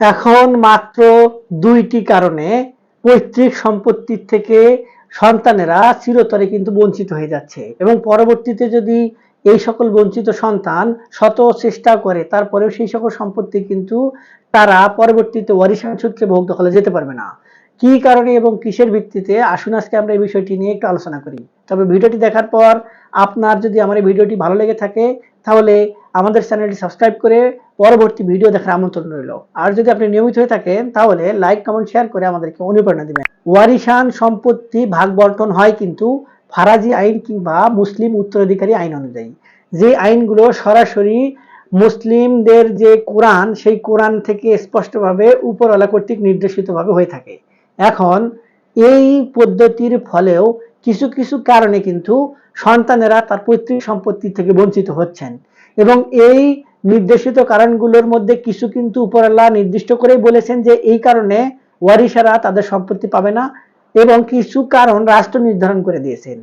এখন মাত্র দুইটি কারণে পৈতৃক সম্পত্তির থেকে সন্তানেরা চিরতরে কিন্তু বঞ্চিত হয়ে যাচ্ছে এবং পরবর্তীতে যদি এই সকল বঞ্চিত সন্তান শত চেষ্টা করে, তারপরেও সেই সকল সম্পত্তি কিন্তু তারা পরবর্তীতে ওয়ারিশান সূত্রে ভোগ দখলে যেতে পারবে না। কি কারণে এবং কিসের ভিত্তিতে? আসুন আজকে আমরা এই বিষয়টি নিয়ে একটু আলোচনা করি। তবে ভিডিওটি দেখার পর আপনার যদি আমার এই ভিডিওটি ভালো লেগে থাকে, তাহলে আমাদের চ্যানেলটি সাবস্ক্রাইব করে পরবর্তী ভিডিও দেখার আমন্ত্রণ রইল। আর যদি আপনি নিয়মিত হয়ে থাকেন, তাহলে লাইক কমেন্ট শেয়ার করে আমাদেরকে অনুপ্রেরণা দিবেন। ওয়ারিশান সম্পত্তি ভাগ বন্টন হয় কিন্তু ফারাজি আইন কিংবা মুসলিম উত্তরাধিকারী আইন অনুযায়ী। যে আইনগুলো সরাসরি মুসলিমদের যে কোরআন, সেই কোরআন থেকে স্পষ্টভাবে উপরওয়ালা কর্তৃক নির্দেশিতভাবে হয়ে থাকে। এখন এই পদ্ধতির ফলেও কিছু কিছু কারণে কিন্তু সন্তানেরা তার পৈতৃক সম্পত্তি থেকে বঞ্চিত হচ্ছেন। এবং এই নির্দেশিত কারণগুলোর মধ্যে কিছু কিন্তু উপরাল্লাহ নির্দিষ্ট করেই বলেছেন যে এই কারণে ওয়ারিসারা তাদের সম্পত্তি পাবে না এবং কিছু কারণ রাষ্ট্র নির্ধারণ করে দিয়েছেন।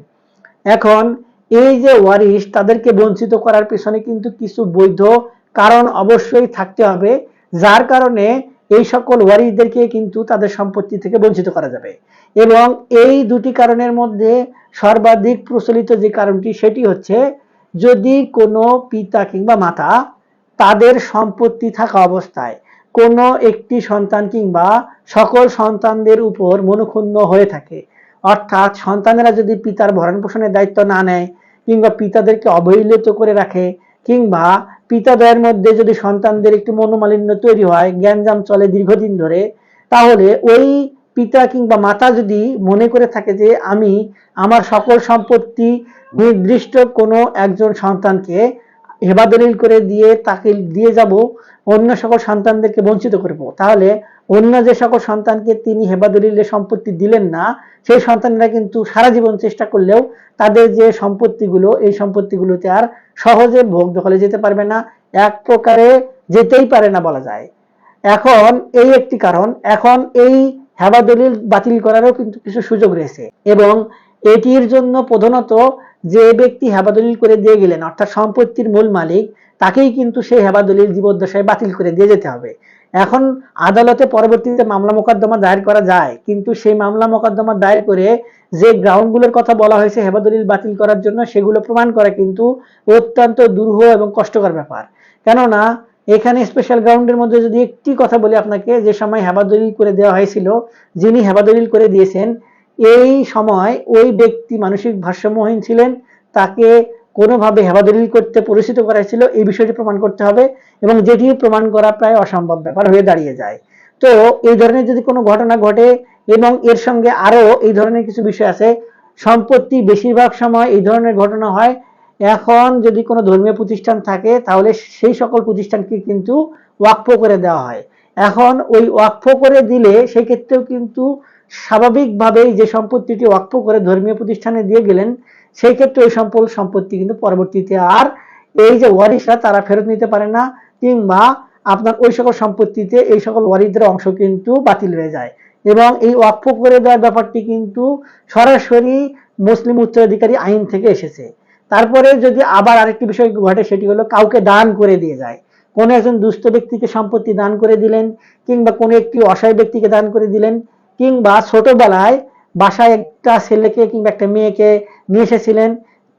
এখন এই যে ওয়ারিশ তাদেরকে বঞ্চিত করার পেছনে কিন্তু কিছু বৈধ কারণ অবশ্যই থাকতে হবে, যার কারণে এই সকল ওয়ারিশদেরকে কিন্তু তাদের সম্পত্তি থেকে বঞ্চিত করা যাবে। এবং এই দুটি কারণের মধ্যে সর্বাধিক প্রচলিত যে কারণটি, সেটি হচ্ছে যদি কোনো পিতা কিংবা মাতা তাদের সম্পত্তি থাকা অবস্থায় কোনো একটি সন্তান কিংবা সকল সন্তানদের উপর মনোক্ষুণ্ণ হয়ে থাকে, অর্থাৎ সন্তানেরা যদি পিতার ভরণ পোষণের দায়িত্ব না নেয় কিংবা পিতাদেরকে অবহেলিত করে রাখে কিংবা পিতাদয়ের মধ্যে যদি সন্তানদের একটি মনোমালিন্য তৈরি হয় জ্ঞানজাম চলে দীর্ঘদিন ধরে, তাহলে ওই পিতা কিংবা মাতা যদি মনে করে থাকে যে আমি আমার সকল সম্পত্তি নির্দিষ্ট কোনো একজন সন্তানকে হেবাদলিল করে দিয়ে তাকে দিয়ে যাব, অন্য সকল সন্তানদেরকে বঞ্চিত করব। তাহলে অন্য যে সকল সন্তানকে তিনি হেবা হেবাদলিলের সম্পত্তি দিলেন না, সেই সন্তানরা কিন্তু সারা জীবন চেষ্টা করলেও তাদের যে সম্পত্তিগুলো, এই সম্পত্তিগুলোতে আর সহজে ভোগ দখলে যেতে পারবে না। এক প্রকারে যেতেই পারে না বলা যায়। এখন এই একটি কারণ, এখন এই হেবাদলিল বাতিল করারও কিন্তু কিছু সুযোগ রয়েছে এবং এটির জন্য প্রধানত যে ব্যক্তি হেবাদলিল করে দিয়ে গেলেন, অর্থাৎ সম্পত্তির মূল মালিক, তাকেই কিন্তু সেই হেবাদলিল জীবদ্দশায় বাতিল করে দিয়ে যেতে হবে। এখন আদালতে পরবর্তীতে মামলা মোকদ্দমা দায়ের করা যায়, কিন্তু সেই মামলা মোকদ্দমা দায়ের করে যে গ্রাউন্ডগুলোর কথা বলা হয়েছে হেবাদলিল বাতিল করার জন্য, সেগুলো প্রমাণ করা কিন্তু অত্যন্ত দুরূহ এবং কষ্টকর ব্যাপার। কেননা, এখানে স্পেশাল গ্রাউন্ডের মধ্যে যদি একটি কথা বলি আপনাকে, যে সময় হেবাদলিল করে দেওয়া হয়েছিল, যিনি হেবাদলিল করে দিয়েছেন এই সময় ওই ব্যক্তি মানসিক ভারসাম্যহীন ছিলেন, তাকে কোনোভাবে হেবাদলিল করতে পরিচিত করা ছিল এই বিষয়টি প্রমাণ করতে হবে এবং যেটি প্রমাণ করা প্রায় অসম্ভব ব্যাপার হয়ে দাঁড়িয়ে যায়। তো এই ধরনের যদি কোনো ঘটনা ঘটে এবং এর সঙ্গে আরও এই ধরনের কিছু বিষয় আছে সম্পত্তি বেশিরভাগ সময় এই ধরনের ঘটনা হয়। এখন যদি কোনো ধর্মীয় প্রতিষ্ঠান থাকে, তাহলে সেই সকল প্রতিষ্ঠানকে কিন্তু ওয়াকফ করে দেওয়া হয়। এখন ওই ওয়াকফ করে দিলে সেক্ষেত্রেও কিন্তু স্বাভাবিকভাবেই যে সম্পত্তিটি ওয়াকফ করে ধর্মীয় প্রতিষ্ঠানে দিয়ে গেলেন, সেই ক্ষেত্রে ওই সম্পদ সম্পত্তি কিন্তু পরবর্তীতে আর এই যে ওয়ারিশরা তারা ফেরত নিতে পারে না, কিংবা আপনার ওই সকল সম্পত্তিতে এই সকল ওয়ারিদের অংশ কিন্তু বাতিল হয়ে যায়। এবং এই ওয়াকফ করে দেওয়ার ব্যাপারটি কিন্তু সরাসরি মুসলিম উত্তরাধিকারী আইন থেকে এসেছে। তারপরে যদি আবার আরেকটি বিষয় ঘটে, সেটি হলো কাউকে দান করে দিয়ে যায়। কোনো একজন দুস্থ ব্যক্তিকে সম্পত্তি দান করে দিলেন, কিংবা কোনো একটি অসহায় ব্যক্তিকে দান করে দিলেন কিংবা ছোটবেলায় বাসায় একটা ছেলেকে কিংবা একটা মেয়েকে নিয়ে এসেছিলেন,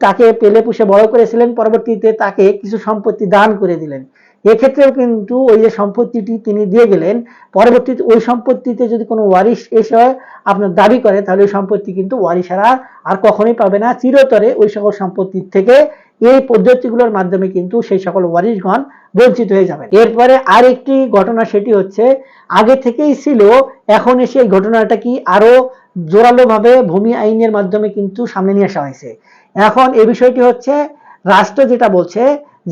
তাকে পেলে পুষে বড় করেছিলেন, পরবর্তীতে তাকে কিছু সম্পত্তি দান করে দিলেন। এক্ষেত্রেও কিন্তু ওই যে সম্পত্তিটি তিনি দিয়ে গেলেন, পরবর্তীতে ওই সম্পত্তিতে যদি কোনো ওয়ারিশ এসে আপনার দাবি করে, তাহলে ওই সম্পত্তি কিন্তু ওয়ারিশারা আর কখনোই পাবে না। চিরতরে ওই সকল সম্পত্তির থেকে এই পদ্ধতিগুলোর মাধ্যমে কিন্তু সেই সকল ওয়ারিশগণ বঞ্চিত হয়ে যাবে এরপরে আরেকটি ঘটনা সেটি হচ্ছে, আগে থেকেই ছিল, এখন এসে এই ঘটনাটা কি আরও জোরালোভাবে ভূমি আইনের মাধ্যমে কিন্তু সামনে নিয়ে আসা হয়েছে। এখন এই বিষয়টি হচ্ছে, রাষ্ট্র যেটা বলছে,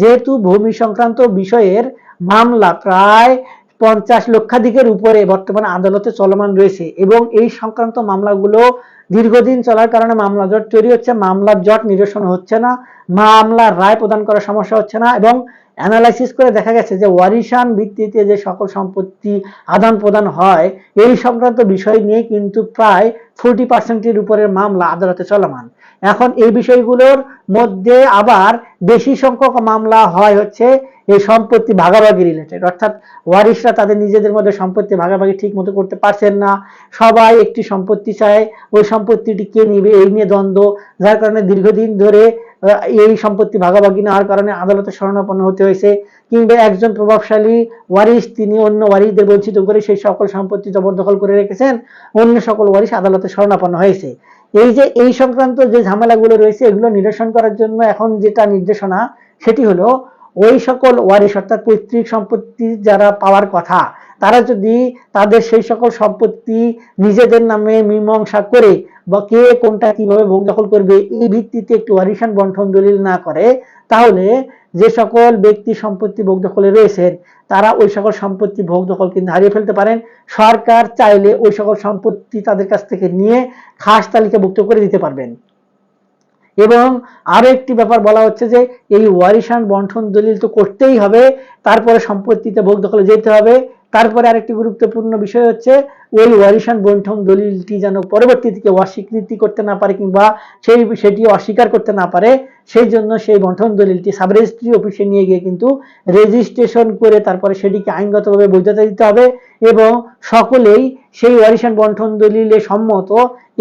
যেহেতু ভূমি সংক্রান্ত বিষয়ের মামলা প্রায় পঞ্চাশ লক্ষাধিকের উপরে বর্তমানে আদালতে চলমান রয়েছে এবং এই সংক্রান্ত মামলাগুলো দীর্ঘদিন চলার কারণে মামলা জট তৈরি হচ্ছে, মামলার জট নিরসন হচ্ছে না, মামলার রায় প্রদান করার সমস্যা হচ্ছে না এবং অ্যানালাইসিস করে দেখা গেছে যে ওয়ারিশান ভিত্তিতে যে সকল সম্পত্তি আদান প্রদান হয়, এই সংক্রান্ত বিষয় নিয়ে কিন্তু প্রায় ফোরটি পার্সেন্টের উপরের মামলা আদালতে চলমান। এখন এই বিষয়গুলোর মধ্যে আবার বেশি সংখ্যক মামলা হয় হচ্ছে এই সম্পত্তি ভাগাভাগি রিলেটেড অর্থাৎ ওয়ারিশরা তাদের নিজেদের মধ্যে সম্পত্তি ভাগাভাগি ঠিক মতো করতে পারছেন না। সবাই একটি সম্পত্তি চায়, ওই সম্পত্তিটি কে নিবে, এই নিয়ে দ্বন্দ্ব, যার কারণে দীর্ঘদিন ধরে এই সম্পত্তি ভাগাভাগি নেওয়ার কারণে আদালতে শরণাপন্ন হতে হয়েছে। কিংবা একজন প্রভাবশালী ওয়ারিশ, তিনি অন্য ওয়ারিশদের বঞ্চিত করে সেই সকল সম্পত্তি জবরদখল করে রেখেছেন, অন্য সকল ওয়ারিশ আদালতে শরণাপন্ন হয়েছে। এই যে, এই সংক্রান্ত যে ঝামেলাগুলো রয়েছে, এগুলো নিরসন করার জন্য এখন যেটা নির্দেশনা, সেটি হলো ওই সকল ওয়ারিশ, অর্থাৎ পৈতৃক সম্পত্তি যারা পাওয়ার কথা, তারা যদি তাদের সেই সকল সম্পত্তি নিজেদের নামে মীমাংসা করে বা কে কোনটা কীভাবে ভোগ দখল করবে, এই ভিত্তিতে একটি ওয়ারিশান বন্টন দলিল না করে, তাহলে যে সকল ব্যক্তি সম্পত্তি ভোগ দখলে রয়েছেন, তারা ওই সকল সম্পত্তি ভোগ দখল কিন্তু হারিয়ে ফেলতে পারেন। সরকার চাইলে ওই সকল সম্পত্তি তাদের কাছ থেকে নিয়ে খাস তালিকাভুক্ত করে দিতে পারবেন। এবং আরও একটি ব্যাপার বলা হচ্ছে যে এই ওয়ারিশান বন্ঠন দলিল তো করতেই হবে, তারপরে সম্পত্তিতে ভোগ দখলে যেতে হবে। তারপরে আরেকটি গুরুত্বপূর্ণ বিষয় হচ্ছে ওই ওয়ারিশান বন্টন দলিলটি যেন পরবর্তীতে কেউ অস্বীকৃতি করতে না পারে কিংবা সেই সেটি অস্বীকার করতে না পারে, সেই জন্য সেই বন্টন দলিলটি সাব রেজিস্ট্রি অফিসে নিয়ে গিয়ে কিন্তু রেজিস্ট্রেশন করে তারপরে সেটিকে আইনগতভাবে বৈধতা দিতে হবে এবং সকলেই সেই ওয়ারিশান বন্টন দলিলে সম্মত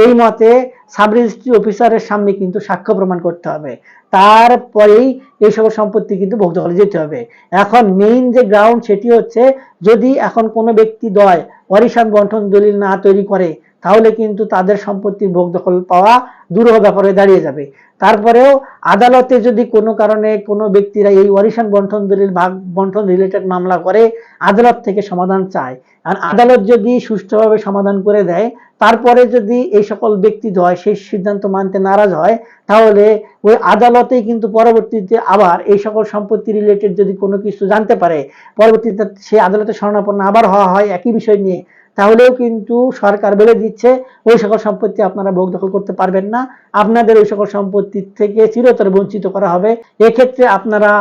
এই মতে সাব রেজিস্ট্রি অফিসারের সামনে কিন্তু সাক্ষ্য প্রমাণ করতে হবে। তারপরেই এই সকল সম্পত্তি কিন্তু ভোগ দখলে যেতে হবে। এখন মেইন যে গ্রাউন্ড সেটি হচ্ছে যদি এখন কোনো ব্যক্তি দয় ওয়ারিশান গঠন দলিল না তৈরি করে তাহলে কিন্তু তাদের সম্পত্তির ভোগ দখল পাওয়া দুরূহ ব্যাপার দাঁড়িয়ে যাবে। তারপরেও আদালতে যদি কোনো কারণে কোনো ব্যক্তিরা এই ওয়ারিশান বন্টন দলিল ভাগ, বন্টন রিলেটেড মামলা করে, আদালত থেকে সমাধান চায়। আর আদালত যদি সুষ্ঠুভাবে সমাধান করে দেয়, তারপরে যদি এই সকল ব্যক্তি হয়, সেই সিদ্ধান্ত মানতে নারাজ হয়, তাহলে ওই আদালতেই কিন্তু পরবর্তীতে আবার এই সকল সম্পত্তি রিলেটেড যদি কোনো কিছু জানতে পারে, পরবর্তীতে সেই আদালতে শরণাপন্ন আবার হওয়া হয়, একই বিষয় নিয়ে তাহলেও কিন্তু সরকার বলে দিচ্ছে, ওই সকল সম্পত্তি আপনারা ভোগ দখল করতে পারবেন না। আপনাদের ওই সকল সম্পত্তি থেকে চিরতর বঞ্চিত করা হবে। এক্ষেত্রে আপনারা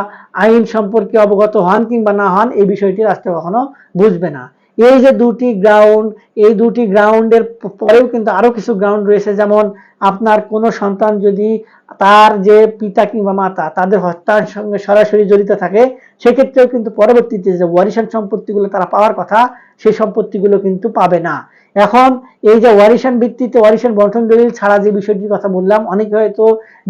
আইন সম্পর্কে অবগত হন কিংবা না হন, এই বিষয়টি রাষ্ট্র কখনো বুঝবে না। এই যে দুটি গ্রাউন্ড এই দুটি গ্রাউন্ডের পরেও কিন্তু আরও কিছু গ্রাউন্ড রয়েছে। যেমন আপনার কোনো সন্তান যদি তার যে পিতা কিংবা মাতা তাদের হত্যার সঙ্গে সরাসরি জড়িত থাকে, সেক্ষেত্রেও কিন্তু পরবর্তীতে যে ওয়ারিশান সম্পত্তিগুলো তারা পাওয়ার কথা সেই সম্পত্তিগুলো কিন্তু পাবে না। এখন এই যে ওয়ারিশান ভিত্তিতে ওয়ারিশান বন্টন দলিল ছাড়া যে বিষয়টির কথা বললাম, অনেকে হয়তো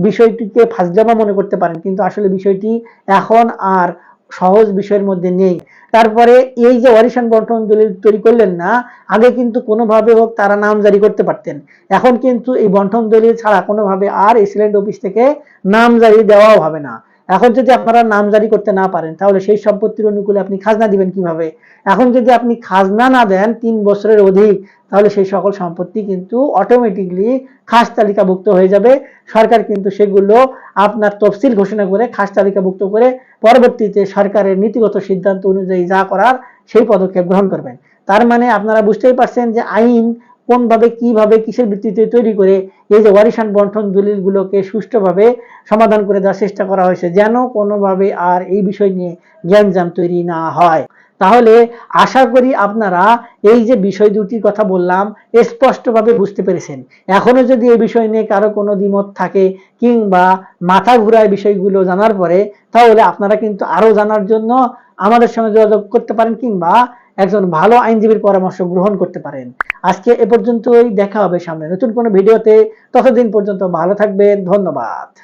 বিষয়টিকে ফাজলামা মনে করতে পারেন, কিন্তু আসলে বিষয়টি এখন আর সহজ বিষয়ের মধ্যে নেই। তারপরে এই যে অরিশান বন্টন দলিল তৈরি করলেন না, আগে কিন্তু কোনোভাবে হোক তারা নাম জারি করতে পারতেন। এখন কিন্তু এই বন্টন দলিল ছাড়া কোনোভাবে আর এসিলেন্ট অফিস থেকে নাম জারি দেওয়াও হবে না। এখন যদি আপনারা নাম জারি করতে না পারেন, তাহলে সেই সম্পত্তির অনুকূলে আপনি খাজনা দিবেন কীভাবে? এখন যদি আপনি খাজনা না দেন তিন বছরের অধিক, তাহলে সেই সকল সম্পত্তি কিন্তু অটোমেটিকলি খাস তালিকাভুক্ত হয়ে যাবে। সরকার কিন্তু সেগুলো আপনার তফসিল ঘোষণা করে খাস তালিকাভুক্ত করে পরবর্তীতে সরকারের নীতিগত সিদ্ধান্ত অনুযায়ী যা করার সেই পদক্ষেপ গ্রহণ করবেন। তার মানে আপনারা বুঝতেই পারছেন যে আইন কোনভাবে, কীভাবে, কিসের ভিত্তিতে তৈরি করে এই যে ওয়ারিশান বন্টন দলিলগুলোকে সুষ্ঠুভাবে সমাধান করে দেওয়ার চেষ্টা করা হয়েছে, যেন কোনোভাবে আর এই বিষয় নিয়ে জ্ঞানজাম তৈরি না হয়। তাহলে আশা করি আপনারা এই যে বিষয় দুটির কথা বললাম, স্পষ্টভাবে বুঝতে পেরেছেন। এখনও যদি এই বিষয় নিয়ে কারও কোনো দ্বিমত থাকে কিংবা মাথা ঘুরায় বিষয়গুলো জানার পরে, তাহলে আপনারা কিন্তু আরও জানার জন্য আমাদের সঙ্গে যোগাযোগ করতে পারেন কিংবা একজন ভালো আইনজীবীর পরামর্শ গ্রহণ করতে পারেন। আজকে এ পর্যন্তই, দেখা হবে সামনে নতুন কোনো ভিডিওতে। ততদিন পর্যন্ত ভালো থাকবেন, ধন্যবাদ।